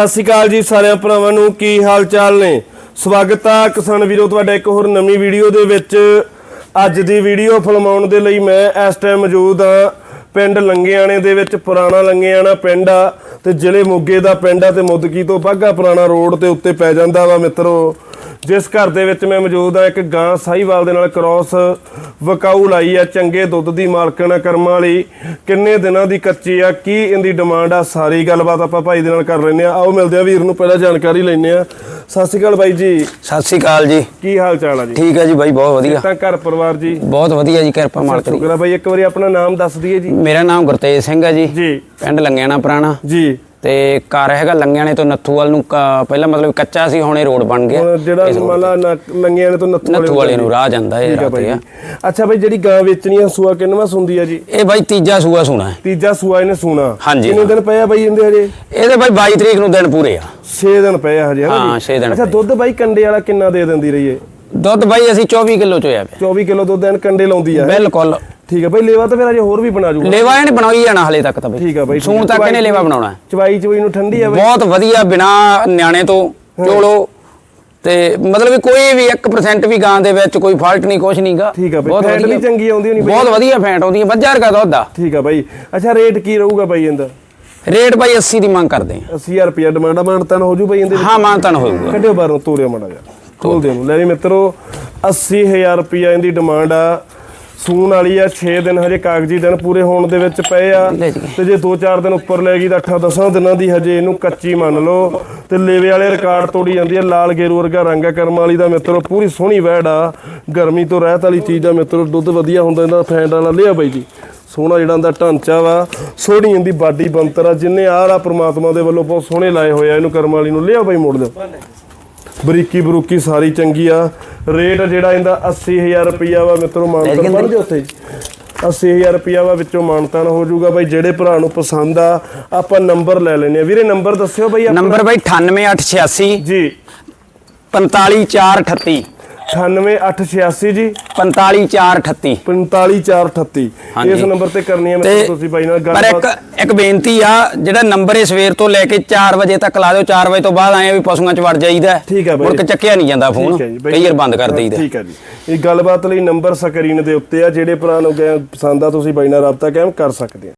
ਸਤਿ ਸ਼੍ਰੀ ਅਕਾਲ ਜੀ ਸਾਰਿਆਂ ਭਰਾਵਾਂ ਨੂੰ, ਕੀ ਹਾਲ ਚਾਲ ਨੇ? ਸਵਾਗਤ ਆ ਕਿਸਾਨ ਵੀਰੋ, ਤੁਹਾਡਾ ਇੱਕ ਹੋਰ ਨਵੀਂ ਵੀਡੀਓ ਦੇ ਵਿੱਚ। ਅੱਜ ਦੀ ਵੀਡੀਓ ਫਿਲਮਾਉਣ ਦੇ ਲਈ ਮੈਂ ਇਸ ਟਾਈਮ ਮੌਜੂਦ ਆ ਪਿੰਡ ਲੰਗਿਆਣੇ ਦੇ ਵਿੱਚ, ਪੁਰਾਣਾ ਲੰਗਿਆਣਾ ਪਿੰਡ ਆ। ਤੇ ਜ਼ਿਲ੍ਹੇ ਮੋਗੇ ਦਾ ਪਿੰਡ ਆ ਤੇ ਮੁੱਦਕੀ ਤੋਂ ਬਾਗਾ ਪੁਰਾਣਾ ਰੋਡ ਤੇ ਉੱਤੇ ਪੈ ਜਾਂਦਾ ਵਾ ਮਿੱਤਰੋ। ਜਿਸ ਘਰ ਦੇ ਵਿੱਚ ਮੈਂ ਮੌਜੂਦ ਆ ਇੱਕ ਗਾਂ ਸਾਹੀਵਾਲ ਦੇ ਨਾਲ ਕ੍ਰਾਸ ਵਕਾਊ ਲਾਈ ਆ ਚੰਗੇ ਦੁੱਧ ਦੀ ਮਾਲਕਣ ਆ ਕਰਮਾਂ ਵਾਲੀ। ਕਿੰਨੇ ਦਿਨਾਂ ਦੀ ਕੱਚੀ ਆ ਕੀ ਇਹਦੀ ਡਿਮਾਂਡ ਆ ਸਾਰੀ ਗੱਲਬਾਤ ਆਪਾਂ ਭਾਈ ਦੇ ਨਾਲ ਕਰ ਲੈਂਦੇ ਆ ਆਓ ਮਿਲਦੇ ਆ ਵੀਰ ਨੂੰ ਪਹਿਲਾਂ ਜਾਣਕਾਰੀ ਲੈਂਦੇ ਆ ਸਤਿ ਸ਼੍ਰੀ ਅਕਾਲ ਬਾਈ ਜੀ। ਸਤਿ ਸ੍ਰੀ ਅਕਾਲ ਜੀ। ਕੀ ਹਾਲ ਚਾਲ ਆ ਜੀ? ਠੀਕ ਹੈ ਜੀ ਬਾਈ ਬਹੁਤ ਵਧੀਆ। ਤਾਂ ਘਰ ਪਰਿਵਾਰ ਜੀ? ਬਹੁਤ ਵਧੀਆ ਜੀ ਕਿਰਪਾ ਮਾਲਕ ਦੀ। ਸ਼ੁਕਰ ਆ ਬਾਈ ਇੱਕ ਵਾਰੀ ਆਪਣਾ ਨਾਮ ਦੱਸ ਦਈਏ ਜੀ। ਮੇਰਾ ਨਾਮ ਗੁਰਤੇਜ ਸਿੰਘ ਹੈ ਜੀ। ਜੀ। ਪਿੰਡ ਲੰਗਿਆਣਾ ਪੁਰਾਣਾ। ਜੀ। ਤੇ ਘਰ ਹੈਗਾ ਲੰਗਿਆਣੇ ਤੋਂ ਨੱਥੂਵਾਲ ਨੂੰ ਪਹਿਲਾਂ ਮਤਲਬ ਕੱਚਾ ਸੀ ਹੁਣੇ ਰੋਡ ਬਣ ਗਿਆ। ਜਿਹੜਾ ਮਾਲਾ ਲੰਗਿਆਂ ਨੇ ਤੋਂ ਨੱਥੂ ਨੱਥੂ ਵਾਲੇ ਨੂੰ ਰਾਹ ਜਾਂਦਾ ਇਹ ਠੀਕ ਆ ਰਾਹ ਬਾਈ ਤੇ ਆ। ਜੀ। ਅੱਛਾ ਬਾਈ ਜਿਹੜੀ ਗਾਂ ਵੇਚਣੀ ਆ ਸੂਆ ਕਿੰਨਵਾ ਸੁੰਦੀ ਆ ਜੀ? ਇਹ ਬਾਈ ਤੀਜਾ ਸੂਆ ਸੁਣਾ ਹੈ। ਤੀਜਾ ਸੂਆ ਇਹਨੇ ਸੂਣਾ। ਕਿੰਨੇ ਦਿਨ ਪਏ ਆ ਬਾਈ ਇਹਦੇ ਹਜੇ? ਇਹਦੇ ਬਾਈ 22 ਤਰੀਕ ਨੂੰ ਦਿਨ ਪੂਰੇ ਆ। 6 ਦਿਨ ਪਏ ਆ ਹਜੇ ਹਾਂ, ਜੀ? ਛੇ ਦਿਨ ਅੱਛਾ ਦੁੱਧ ਬਾਈ ਕੰਡੇ ਵਾਲਾ ਕਿੰਨਾ ਦੇ ਦਿੰਦੀ ਰਹੀ ਏ ਦੁੱਧ ਬਾਈ ਅਸੀਂ 24 ਕਿਲੋ ਚੋਇਆ ਪਿਆ। 24 ਕਿਲੋ ਦੁੱਧ ਐਨ ਕੰਡੇ ਲਾਉਂਦੀ ਆ ਬਿਲਕੁਲ। ਠੀਕ ਆ ਬਾਈ ਲੇਵਾ ਤਾਂ ਫਿਰ ਅਜੇ ਹੋਰ ਵੀ ਬਣਾ ਜੂਗਾ। ਲੇਵਾ ਇਹਨੇ ਬਣਾਈ ਜਾਣਾ ਹਲੇ ਤੱਕ ਤਾਂ ਬਾਈ। ਠੀਕ ਆ ਬਾਈ ਸੂਣ ਆ। ਤੱਕ ਇਹਨੇ ਲੇਵਾ ਬਣਾਉਣਾ ਹੈ। ਚਵਾਈ ਚਵਾਈ ਨੂੰ ਠੰਡੀ ਆ ਬਾਈ। ਬਹੁਤ ਵਧੀਆ ਬਿਨਾ ਨਿਆਣੇ ਤੋਂ ਚੋਲੋ। ਤੇ ਮਤਲਬ ਕੋਈ ਵੀ 1% ਵੀ ਗਾਂ ਦੇ ਵਿੱਚ ਕੋਈ ਫਾਲਟ ਨਹੀਂ ਕੁਛ ਨਹੀਂਗਾ ਠੀਕ ਆ ਬਾਈ ਫੈਟ ਵੀ ਚੰਗੀ ਆਉਂਦੀ ਹੋਣੀ ਬਹੁਤ ਵਧੀਆ ਫੈਂਟ ਆਉਂਦੀ ਹੈ ਬੱਜਾ ਰਗਾ ਦੁੱਧ ਆ। ਠੀਕ ਆ ਬਾਈ। ਅੱਛਾ ਰੇਟ ਕੀ ਰਹੂਗਾ ਬਾਈ ਇਹਦਾ? ਰੇਟ ਬਾਈ 80 ਦੀ ਮੰਗ ਕਰਦੇ 80000 ਰੁਪਿਆ ਡਿਮਾਂਡ ਮਾਨਤਨ ਹੋ ਜੂ ਬਾਈ ਇਹਦੇ ਆ ਹਾਂ ਮਾਨਤਨ ਹੋਊਗਾ ਕੱਢਿਓ ਬਾਹਰੋਂ ਤੋਰਿਆ ਮਾੜਾ ਜਿਹਾ। ਤੋਲ ਦੇ ਨੂੰ ਲੈ ਵੀ ਮਿੱਤਰੋ 80000 ਰੁਪਿਆ ਇਹਦੀ ਡਿਮਾਂਡ ਆ। ਸੂਣ ਵਾਲੀ ਆ 6 ਦਿਨ ਹਜੇ ਕਾਗਜ਼ੀ ਦਿਨ ਪੂਰੇ ਹੋਣ ਦੇ ਵਿੱਚ ਪਏ ਆ। ਲੈ ਜੀ। ਤੇ ਜੇ 2-4 ਦਿਨ ਉੱਪਰ ਲੈ ਗਈ ਤਾਂ 8-10 ਦਿਨਾਂ ਦੀ ਹਜੇ ਇਹਨੂੰ ਕੱਚੀ ਮੰਨ ਲਓ। ਤੇ ਲੇਵੇ ਵਾਲੇ ਰਿਕਾਰਡ ਤੋੜੀ ਜਾਂਦੀ ਆ ਲਾਲ ਗੇਰੂ ਵਰਗਾ ਰੰਗ ਆ ਕਰਮ ਵਾਲੀ ਦਾ ਮਿੱਤਰੋ ਪੂਰੀ ਸੋਹਣੀ ਵੈੜ ਆ। ਗਰਮੀ ਤੋਂ ਰਹਿਤ ਵਾਲੀ ਚੀਜ਼ ਆ ਮਿੱਤਰੋ ਦੁੱਧ ਵਧੀਆ ਹੁੰਦਾ ਇਹਦਾ ਫੈਂਟ ਵਾਲਾ ਲਿਆ ਬਾਈ ਜੀ। ਸੋਹਣਾ ਜਿਹੜਾ ਇਹਦਾ ਢਾਂਚਾ ਵਾ ਸੋਹਣੀ ਇਹਦੀ ਬਾਡੀ ਬੰਤਰ ਆ ਜਿੰਨੇ ਆਹ ਆ ਪ੍ਰਮਾਤਮਾ ਦੇ ਵੱਲੋਂ ਬਹੁਤ ਸੋਹਣੇ ਲਾਏ ਹੋਏ ਆ ਇਹਨੂੰ ਕਰਮ ਵਾਲੀ ਨੂੰ ਲਿਆ ਬਾਈ ਮੋੜ ਦਿਓ। ਬਰੀਕੀ ਬਰੂਕੀ ਸਾਰੀ ਚੰਗੀ ਆ। ਰੇਟ ਜਿਹੜਾ ਇਹਦਾ 80000 ਰੁਪਿਆ ਵਾ ਮਿੱਤਰੋ ਮਾਨਤਾਨ ਬਣ ਦਿਓ ਉੱਥੇ। 80000 ਰੁਪਿਆ ਵਾ ਵਿੱਚੋਂ ਮਾਨਤਾਨ ਹੋ ਜਾਊਗਾ। ਬਾਈ ਜਿਹੜੇ ਭਰਾ ਨੂੰ ਪਸੰਦ ਆ ਆਪਾਂ ਨੰਬਰ ਲੈ ਲੈਨੇ ਆ। ਵੀਰੇ ਨੰਬਰ ਦੱਸਿਓ ਬਾਈ। ਨੰਬਰ ਬਾਈ 98886 ਜੀ। 45438 98886 ਜੀ 45438 45438 ਹਾਂਜੀ। ਇਸ ਨੰਬਰ ਤੇ ਕਰਨੀ ਹੈ ਮਿੱਤਰੋ ਤੁਸੀਂ ਬਾਈ ਨਾਲ ਪਰ ਇੱਕ ਇੱਕ ਬੇਨਤੀ ਆ ਜਿਹੜਾ ਨੰਬਰ ਇਹ ਸਵੇਰ ਤੋਂ ਲੈ ਕੇ 4 ਵਜੇ ਤੱਕ ਲਾ ਦਿਓ 4 ਵਜੇ ਤੋਂ ਬਾਅਦ ਆਏ ਵੀ ਪਸ਼ੂਆਂ 'ਚ ਵੜ ਜਾਈਦਾ ਹੈ। ਠੀਕ ਹੈ ਬਾਈ। ਮੁੜ ਕੇ ਚੱਕਿਆ ਨਹੀਂ ਜਾਂਦਾ ਫੋਨ ਹੈ। ਕਈ ਵਾਰ ਬੰਦ ਕਰ ਦੇਈਦਾ ਠੀਕ ਹੈ ਜੀ ਇਹ ਗੱਲਬਾਤ ਲਈ ਨੰਬਰ ਸਕਰੀਨ ਦੇ ਉੱਤੇ ਆ ਜਿਹੜੇ ਭਰਾ ਨੂੰ ਗਏ ਪਸੰਦ ਆ ਤੁਸੀਂ ਬਾਈ ਨਾਲ ਰਾਬਤਾ ਕਾਇਮ ਕਰ ਸਕਦੇ ਆ